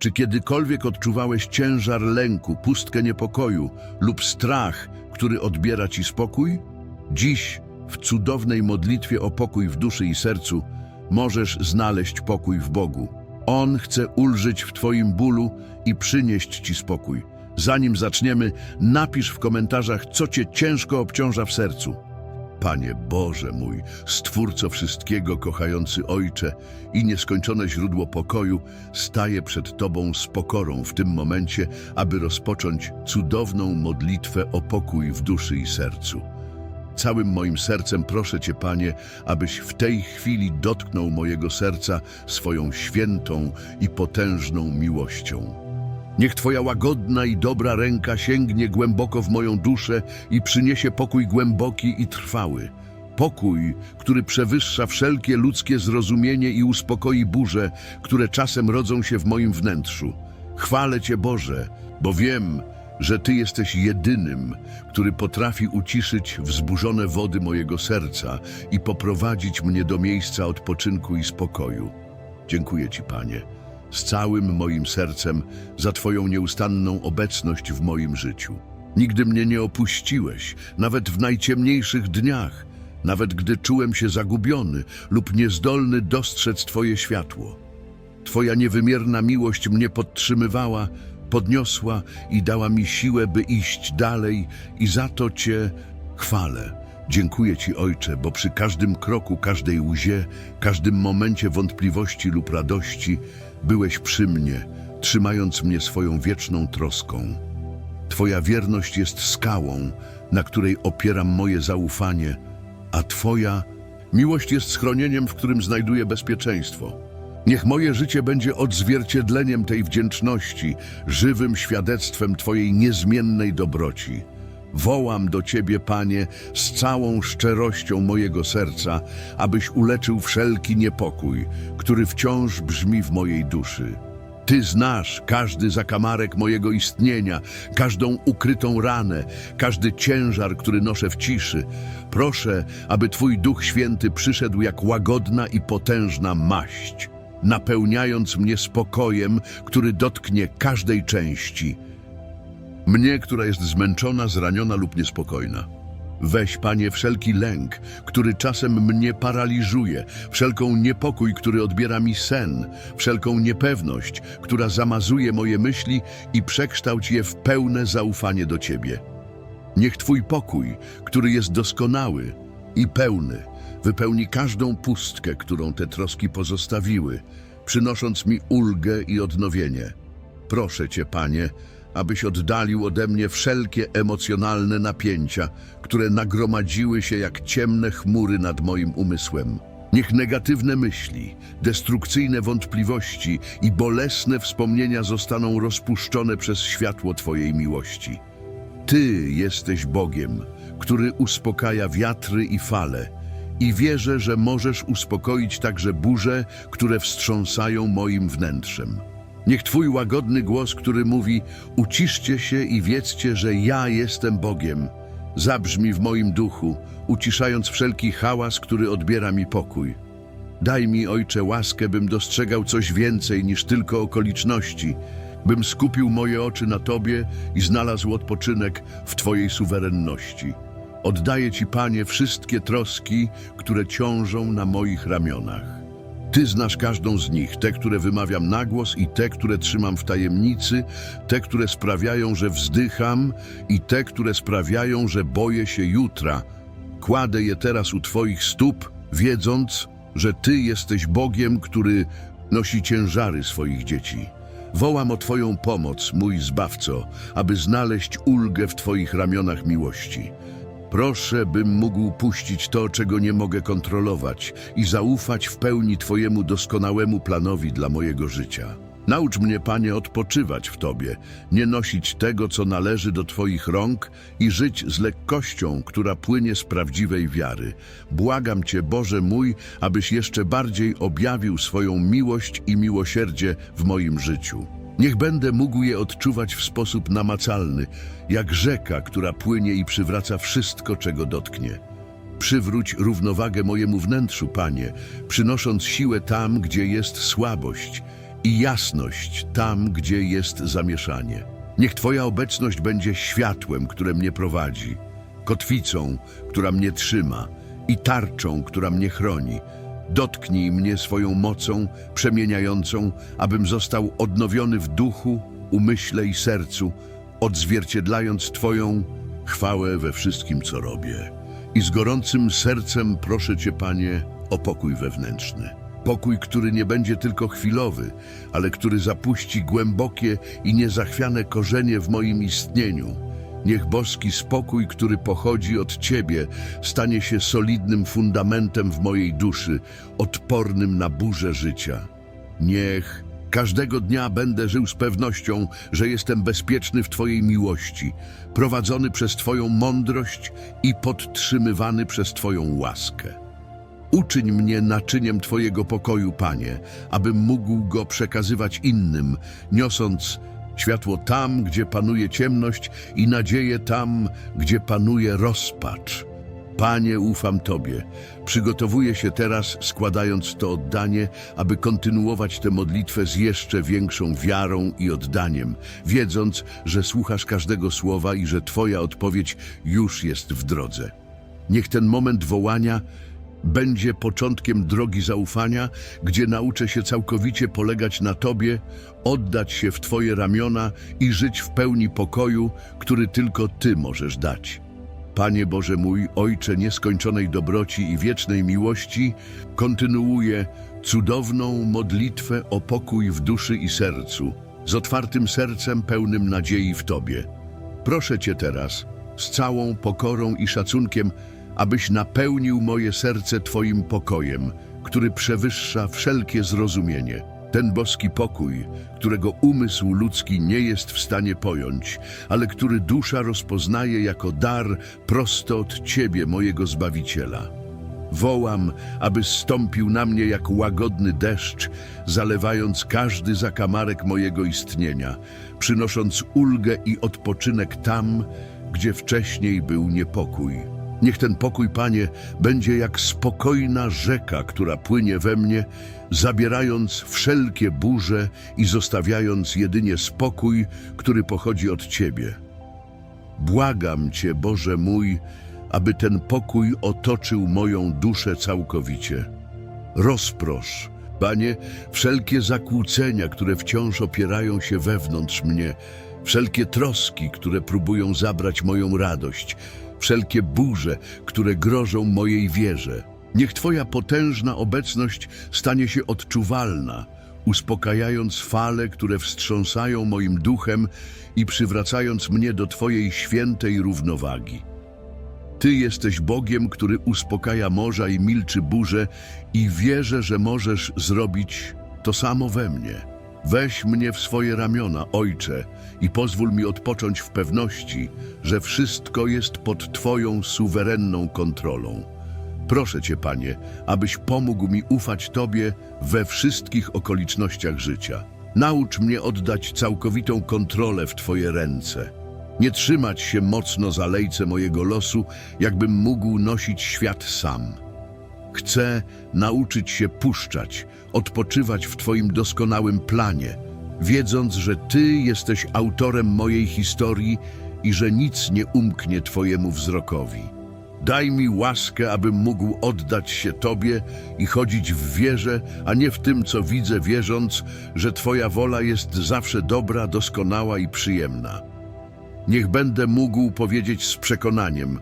Czy kiedykolwiek odczuwałeś ciężar lęku, pustkę niepokoju lub strach, który odbiera ci spokój? Dziś, w cudownej modlitwie o pokój w duszy i sercu, możesz znaleźć pokój w Bogu. On chce ulżyć w Twoim bólu i przynieść Ci spokój. Zanim zaczniemy, napisz w komentarzach, co Cię ciężko obciąża w sercu. Panie Boże mój, Stwórco wszystkiego, kochający Ojcze i nieskończone źródło pokoju, staję przed Tobą z pokorą w tym momencie, aby rozpocząć cudowną modlitwę o pokój w duszy i sercu. Całym moim sercem proszę Cię, Panie, abyś w tej chwili dotknął mojego serca swoją świętą i potężną miłością. Niech Twoja łagodna i dobra ręka sięgnie głęboko w moją duszę i przyniesie pokój głęboki i trwały. Pokój, który przewyższa wszelkie ludzkie zrozumienie i uspokoi burze, które czasem rodzą się w moim wnętrzu. Chwalę Cię, Boże, bo wiem, że Ty jesteś jedynym, który potrafi uciszyć wzburzone wody mojego serca i poprowadzić mnie do miejsca odpoczynku i spokoju. Dziękuję Ci, Panie, z całym moim sercem za Twoją nieustanną obecność w moim życiu. Nigdy mnie nie opuściłeś, nawet w najciemniejszych dniach, nawet gdy czułem się zagubiony lub niezdolny dostrzec Twoje światło. Twoja niewymierna miłość mnie podtrzymywała, podniosła i dała mi siłę, by iść dalej i za to Cię chwalę. Dziękuję Ci, Ojcze, bo przy każdym kroku, każdej łzie, każdym momencie wątpliwości lub radości byłeś przy mnie, trzymając mnie swoją wieczną troską. Twoja wierność jest skałą, na której opieram moje zaufanie, a Twoja miłość jest schronieniem, w którym znajduję bezpieczeństwo. Niech moje życie będzie odzwierciedleniem tej wdzięczności, żywym świadectwem Twojej niezmiennej dobroci. Wołam do Ciebie, Panie, z całą szczerością mojego serca, abyś uleczył wszelki niepokój, który wciąż brzmi w mojej duszy. Ty znasz każdy zakamarek mojego istnienia, każdą ukrytą ranę, każdy ciężar, który noszę w ciszy. Proszę, aby Twój Duch Święty przyszedł jak łagodna i potężna maść, napełniając mnie spokojem, który dotknie każdej części. Mnie, która jest zmęczona, zraniona lub niespokojna. Weź, Panie, wszelki lęk, który czasem mnie paraliżuje, wszelką niepokój, który odbiera mi sen, wszelką niepewność, która zamazuje moje myśli i przekształć je w pełne zaufanie do Ciebie. Niech Twój pokój, który jest doskonały i pełny, wypełni każdą pustkę, którą te troski pozostawiły, przynosząc mi ulgę i odnowienie. Proszę Cię, Panie, abyś oddalił ode mnie wszelkie emocjonalne napięcia, które nagromadziły się jak ciemne chmury nad moim umysłem. Niech negatywne myśli, destrukcyjne wątpliwości i bolesne wspomnienia zostaną rozpuszczone przez światło Twojej miłości. Ty jesteś Bogiem, który uspokaja wiatry i fale i wierzę, że możesz uspokoić także burze, które wstrząsają moim wnętrzem. Niech Twój łagodny głos, który mówi uciszcie się i wiedzcie, że ja jestem Bogiem, zabrzmi w moim duchu, uciszając wszelki hałas, który odbiera mi pokój. Daj mi, Ojcze, łaskę, bym dostrzegał coś więcej niż tylko okoliczności, bym skupił moje oczy na Tobie i znalazł odpoczynek w Twojej suwerenności. Oddaję Ci, Panie, wszystkie troski, które ciążą na moich ramionach. Ty znasz każdą z nich, te, które wymawiam na głos i te, które trzymam w tajemnicy, te, które sprawiają, że wzdycham i te, które sprawiają, że boję się jutra. Kładę je teraz u Twoich stóp, wiedząc, że Ty jesteś Bogiem, który nosi ciężary swoich dzieci. Wołam o Twoją pomoc, mój Zbawco, aby znaleźć ulgę w Twoich ramionach miłości. Proszę, bym mógł puścić to, czego nie mogę kontrolować i zaufać w pełni Twojemu doskonałemu planowi dla mojego życia. Naucz mnie, Panie, odpoczywać w Tobie, nie nosić tego, co należy do Twoich rąk i żyć z lekkością, która płynie z prawdziwej wiary. Błagam Cię, Boże mój, abyś jeszcze bardziej objawił swoją miłość i miłosierdzie w moim życiu. Niech będę mógł je odczuwać w sposób namacalny, jak rzeka, która płynie i przywraca wszystko, czego dotknie. Przywróć równowagę mojemu wnętrzu, Panie, przynosząc siłę tam, gdzie jest słabość i jasność tam, gdzie jest zamieszanie. Niech Twoja obecność będzie światłem, które mnie prowadzi, kotwicą, która mnie trzyma i tarczą, która mnie chroni. Dotknij mnie swoją mocą przemieniającą, abym został odnowiony w duchu, umyśle i sercu, odzwierciedlając Twoją chwałę we wszystkim, co robię. I z gorącym sercem proszę Cię, Panie, o pokój wewnętrzny. Pokój, który nie będzie tylko chwilowy, ale który zapuści głębokie i niezachwiane korzenie w moim istnieniu. Niech boski spokój, który pochodzi od Ciebie, stanie się solidnym fundamentem w mojej duszy, odpornym na burze życia. Niech każdego dnia będę żył z pewnością, że jestem bezpieczny w Twojej miłości, prowadzony przez Twoją mądrość i podtrzymywany przez Twoją łaskę. Uczyń mnie naczyniem Twojego pokoju, Panie, abym mógł go przekazywać innym, niosąc światło tam, gdzie panuje ciemność i nadzieję tam, gdzie panuje rozpacz. Panie, ufam Tobie. Przygotowuję się teraz, składając to oddanie, aby kontynuować tę modlitwę z jeszcze większą wiarą i oddaniem, wiedząc, że słuchasz każdego słowa i że Twoja odpowiedź już jest w drodze. Niech ten moment wołania będzie początkiem drogi zaufania, gdzie nauczę się całkowicie polegać na Tobie, oddać się w Twoje ramiona i żyć w pełni pokoju, który tylko Ty możesz dać. Panie Boże mój, Ojcze nieskończonej dobroci i wiecznej miłości, kontynuuję cudowną modlitwę o pokój w duszy i sercu, z otwartym sercem pełnym nadziei w Tobie. Proszę Cię teraz, z całą pokorą i szacunkiem, abyś napełnił moje serce Twoim pokojem, który przewyższa wszelkie zrozumienie. Ten boski pokój, którego umysł ludzki nie jest w stanie pojąć, ale który dusza rozpoznaje jako dar prosto od Ciebie, mojego Zbawiciela. Wołam, aby stąpił na mnie jak łagodny deszcz, zalewając każdy zakamarek mojego istnienia, przynosząc ulgę i odpoczynek tam, gdzie wcześniej był niepokój. Niech ten pokój, Panie, będzie jak spokojna rzeka, która płynie we mnie, zabierając wszelkie burze i zostawiając jedynie spokój, który pochodzi od Ciebie. Błagam Cię, Boże mój, aby ten pokój otoczył moją duszę całkowicie. Rozprosz, Panie, wszelkie zakłócenia, które wciąż opierają się wewnątrz mnie, wszelkie troski, które próbują zabrać moją radość, wszelkie burze, które grożą mojej wierze. Niech Twoja potężna obecność stanie się odczuwalna, uspokajając fale, które wstrząsają moim duchem i przywracając mnie do Twojej świętej równowagi. Ty jesteś Bogiem, który uspokaja morza i milczy burze i wierzę, że możesz zrobić to samo we mnie. Weź mnie w swoje ramiona, Ojcze, i pozwól mi odpocząć w pewności, że wszystko jest pod Twoją suwerenną kontrolą. Proszę Cię, Panie, abyś pomógł mi ufać Tobie we wszystkich okolicznościach życia. Naucz mnie oddać całkowitą kontrolę w Twoje ręce. Nie trzymać się mocno za lejce mojego losu, jakbym mógł nosić świat sam. Chcę nauczyć się puszczać, odpoczywać w Twoim doskonałym planie, wiedząc, że Ty jesteś autorem mojej historii i że nic nie umknie Twojemu wzrokowi. Daj mi łaskę, abym mógł oddać się Tobie i chodzić w wierze, a nie w tym, co widzę, wierząc, że Twoja wola jest zawsze dobra, doskonała i przyjemna. Niech będę mógł powiedzieć z przekonaniem: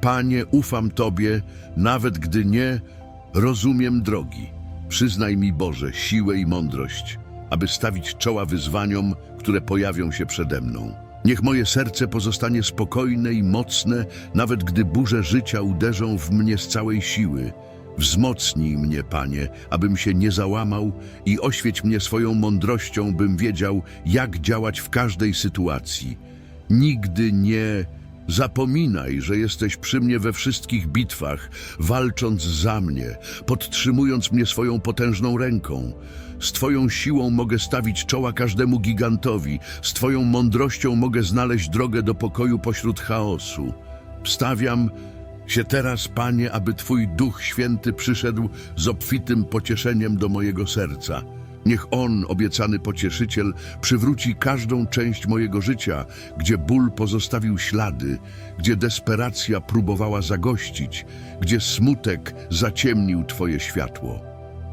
Panie, ufam Tobie, nawet gdy nie rozumiem drogi. Przyznaj mi, Boże, siłę i mądrość, aby stawić czoła wyzwaniom, które pojawią się przede mną. Niech moje serce pozostanie spokojne i mocne, nawet gdy burze życia uderzą w mnie z całej siły. Wzmocnij mnie, Panie, abym się nie załamał i oświeć mnie swoją mądrością, bym wiedział, jak działać w każdej sytuacji. Nigdy nie zapominaj, że jesteś przy mnie we wszystkich bitwach, walcząc za mnie, podtrzymując mnie swoją potężną ręką. Z Twoją siłą mogę stawić czoła każdemu gigantowi, z Twoją mądrością mogę znaleźć drogę do pokoju pośród chaosu. Wstawiam się teraz, Panie, aby Twój Duch Święty przyszedł z obfitym pocieszeniem do mojego serca. Niech On, obiecany pocieszyciel, przywróci każdą część mojego życia, gdzie ból pozostawił ślady, gdzie desperacja próbowała zagościć, gdzie smutek zaciemnił Twoje światło.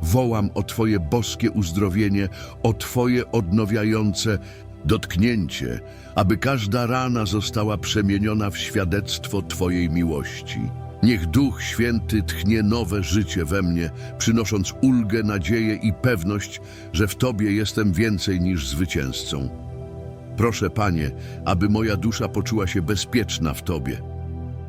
Wołam o Twoje boskie uzdrowienie, o Twoje odnowiające dotknięcie, aby każda rana została przemieniona w świadectwo Twojej miłości. Niech Duch Święty tchnie nowe życie we mnie, przynosząc ulgę, nadzieję i pewność, że w Tobie jestem więcej niż zwycięzcą. Proszę, Panie, aby moja dusza poczuła się bezpieczna w Tobie.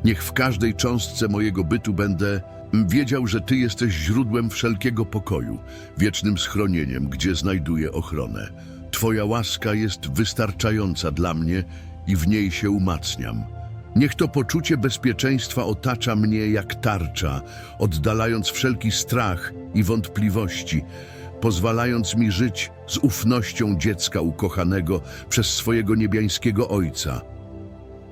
Niech w każdej cząstce mojego bytu będę wiedział, że Ty jesteś źródłem wszelkiego pokoju, wiecznym schronieniem, gdzie znajduję ochronę. Twoja łaska jest wystarczająca dla mnie i w niej się umacniam. Niech to poczucie bezpieczeństwa otacza mnie jak tarcza, oddalając wszelki strach i wątpliwości, pozwalając mi żyć z ufnością dziecka ukochanego przez swojego niebiańskiego Ojca.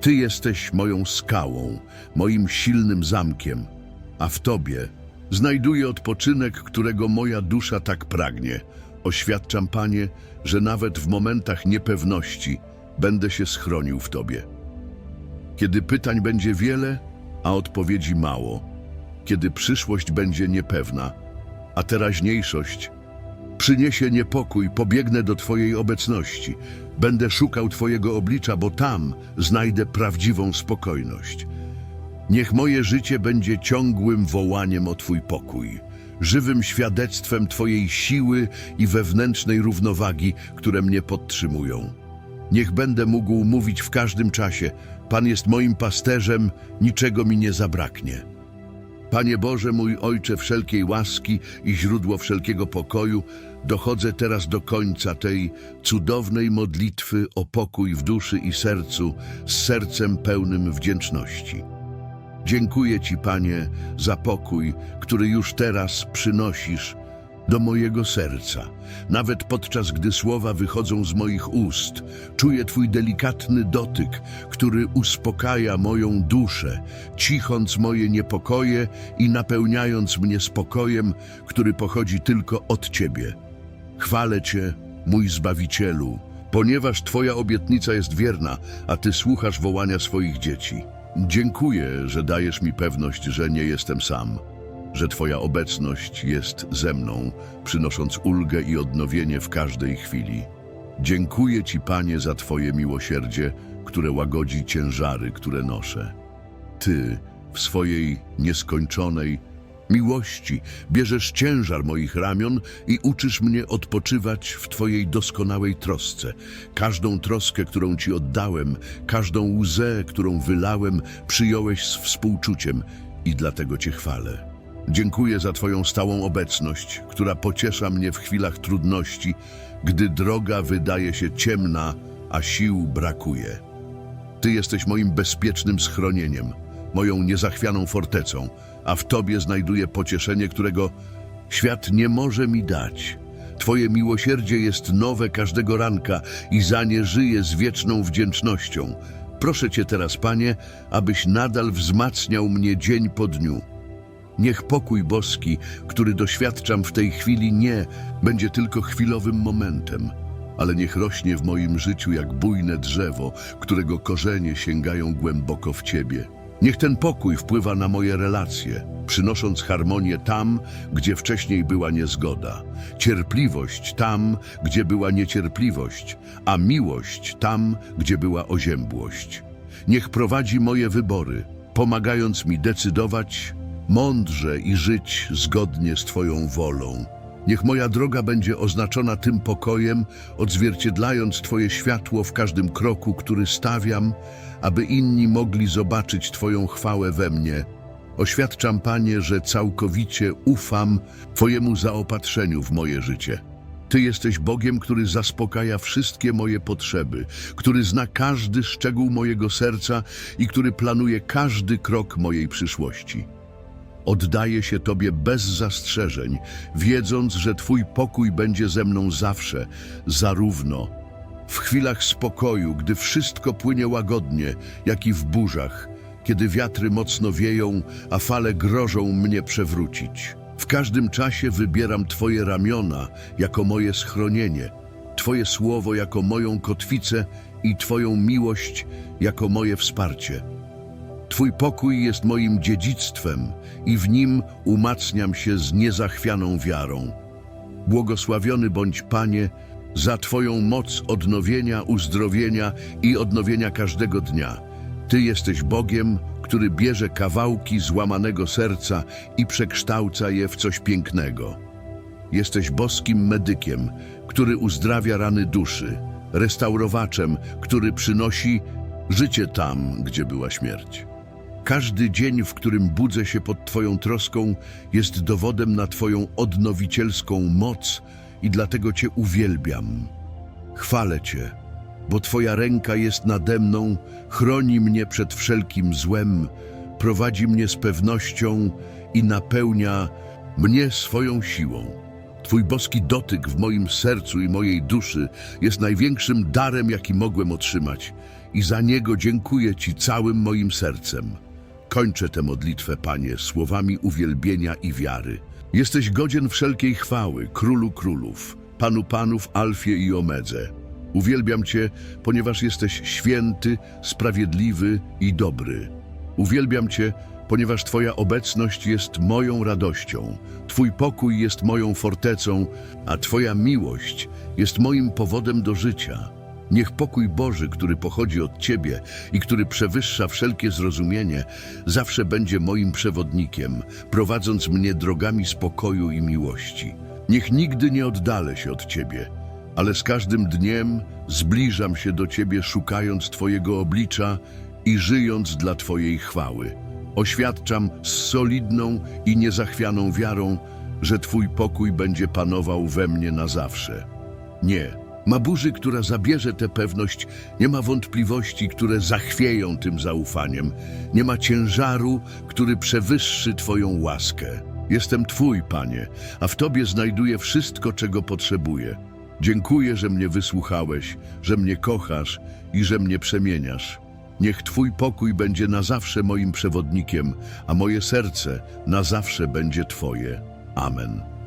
Ty jesteś moją skałą, moim silnym zamkiem, a w Tobie znajduję odpoczynek, którego moja dusza tak pragnie. Oświadczam, Panie, że nawet w momentach niepewności będę się schronił w Tobie. Kiedy pytań będzie wiele, a odpowiedzi mało, kiedy przyszłość będzie niepewna, a teraźniejszość przyniesie niepokój, pobiegnę do Twojej obecności. Będę szukał Twojego oblicza, bo tam znajdę prawdziwą spokojność. Niech moje życie będzie ciągłym wołaniem o Twój pokój, żywym świadectwem Twojej siły i wewnętrznej równowagi, które mnie podtrzymują. Niech będę mógł mówić w każdym czasie: Pan jest moim pasterzem, niczego mi nie zabraknie. Panie Boże, mój Ojcze wszelkiej łaski i źródło wszelkiego pokoju, dochodzę teraz do końca tej cudownej modlitwy o pokój w duszy i sercu, z sercem pełnym wdzięczności. Dziękuję Ci, Panie, za pokój, który już teraz przynosisz do mojego serca. Nawet podczas gdy słowa wychodzą z moich ust, czuję Twój delikatny dotyk, który uspokaja moją duszę, cichąc moje niepokoje i napełniając mnie spokojem, który pochodzi tylko od Ciebie. Chwalę Cię, mój Zbawicielu, ponieważ Twoja obietnica jest wierna, a Ty słuchasz wołania swoich dzieci. Dziękuję, że dajesz mi pewność, że nie jestem sam, że Twoja obecność jest ze mną, przynosząc ulgę i odnowienie w każdej chwili. Dziękuję Ci, Panie, za Twoje miłosierdzie, które łagodzi ciężary, które noszę. Ty w swojej nieskończonej miłości bierzesz ciężar moich ramion i uczysz mnie odpoczywać w Twojej doskonałej trosce. Każdą troskę, którą Ci oddałem, każdą łzę, którą wylałem, przyjąłeś z współczuciem i dlatego Cię chwalę. Dziękuję za Twoją stałą obecność, która pociesza mnie w chwilach trudności, gdy droga wydaje się ciemna, a sił brakuje. Ty jesteś moim bezpiecznym schronieniem, moją niezachwianą fortecą, a w Tobie znajduję pocieszenie, którego świat nie może mi dać. Twoje miłosierdzie jest nowe każdego ranka i za nie żyję z wieczną wdzięcznością. Proszę Cię teraz, Panie, abyś nadal wzmacniał mnie dzień po dniu. Niech pokój boski, który doświadczam w tej chwili, nie będzie tylko chwilowym momentem, ale niech rośnie w moim życiu jak bujne drzewo, którego korzenie sięgają głęboko w Ciebie. Niech ten pokój wpływa na moje relacje, przynosząc harmonię tam, gdzie wcześniej była niezgoda, cierpliwość tam, gdzie była niecierpliwość, a miłość tam, gdzie była oziębłość. Niech prowadzi moje wybory, pomagając mi decydować mądrze i żyć zgodnie z Twoją wolą. Niech moja droga będzie oznaczona tym pokojem, odzwierciedlając Twoje światło w każdym kroku, który stawiam, aby inni mogli zobaczyć Twoją chwałę we mnie. Oświadczam, Panie, że całkowicie ufam Twojemu zaopatrzeniu w moje życie. Ty jesteś Bogiem, który zaspokaja wszystkie moje potrzeby, który zna każdy szczegół mojego serca i który planuje każdy krok mojej przyszłości. Oddaję się Tobie bez zastrzeżeń, wiedząc, że Twój pokój będzie ze mną zawsze, zarówno w chwilach spokoju, gdy wszystko płynie łagodnie, jak i w burzach, kiedy wiatry mocno wieją, a fale grożą mnie przewrócić. W każdym czasie wybieram Twoje ramiona jako moje schronienie, Twoje słowo jako moją kotwicę i Twoją miłość jako moje wsparcie. Twój pokój jest moim dziedzictwem i w nim umacniam się z niezachwianą wiarą. Błogosławiony bądź Panie za Twoją moc odnowienia, uzdrowienia i odnowienia każdego dnia. Ty jesteś Bogiem, który bierze kawałki złamanego serca i przekształca je w coś pięknego. Jesteś boskim medykiem, który uzdrawia rany duszy, restaurowaczem, który przynosi życie tam, gdzie była śmierć. Każdy dzień, w którym budzę się pod Twoją troską, jest dowodem na Twoją odnowicielską moc i dlatego Cię uwielbiam. Chwalę Cię, bo Twoja ręka jest nade mną, chroni mnie przed wszelkim złem, prowadzi mnie z pewnością i napełnia mnie swoją siłą. Twój boski dotyk w moim sercu i mojej duszy jest największym darem, jaki mogłem otrzymać i za niego dziękuję Ci całym moim sercem. Kończę tę modlitwę, Panie, słowami uwielbienia i wiary. Jesteś godzien wszelkiej chwały, Królu Królów, Panu Panów, Alfie i Omedze. Uwielbiam Cię, ponieważ jesteś święty, sprawiedliwy i dobry. Uwielbiam Cię, ponieważ Twoja obecność jest moją radością, Twój pokój jest moją fortecą, a Twoja miłość jest moim powodem do życia. Niech pokój Boży, który pochodzi od Ciebie i który przewyższa wszelkie zrozumienie, zawsze będzie moim przewodnikiem, prowadząc mnie drogami spokoju i miłości. Niech nigdy nie oddalę się od Ciebie, ale z każdym dniem zbliżam się do Ciebie, szukając Twojego oblicza i żyjąc dla Twojej chwały. Oświadczam z solidną i niezachwianą wiarą, że Twój pokój będzie panował we mnie na zawsze. Nie, ma burzy, która zabierze tę pewność, nie ma wątpliwości, które zachwieją tym zaufaniem, nie ma ciężaru, który przewyższy Twoją łaskę. Jestem Twój, Panie, a w Tobie znajduję wszystko, czego potrzebuję. Dziękuję, że mnie wysłuchałeś, że mnie kochasz i że mnie przemieniasz. Niech Twój pokój będzie na zawsze moim przewodnikiem, a moje serce na zawsze będzie Twoje. Amen.